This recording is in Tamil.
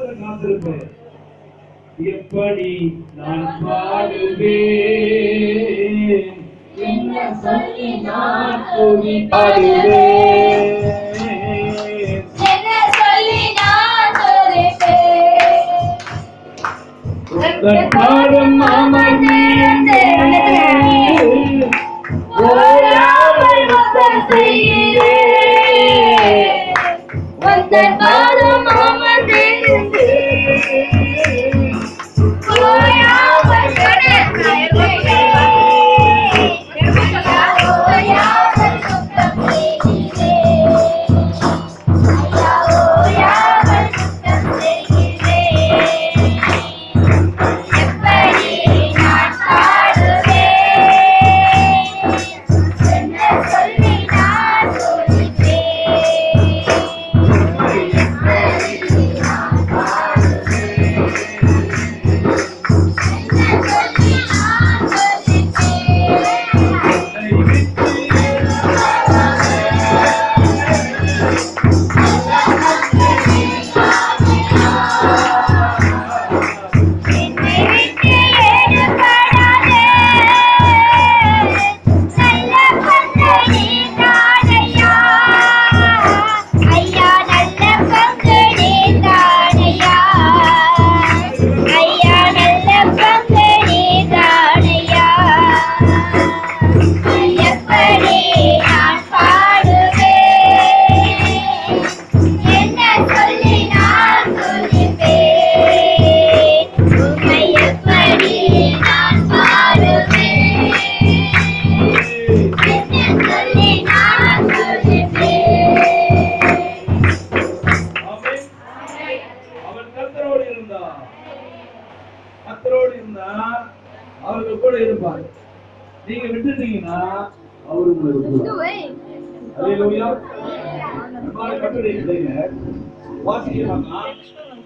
மாத்திர காத்திருப்பேன் எப்படி நான் பாடுவேன்? என்ன சொல்லி நான் துதி பாடுவேன்? பாடும் அமர்ந்தே ஓராமல் செய்கிறேன். வந்த கத்தரோடு இருந்தா அவர்கள் கூட இருப்பார் நீங்க விட்டுட்டீங்கன்னா அவரும் இருப்பார். வாசிக்கிறாங்க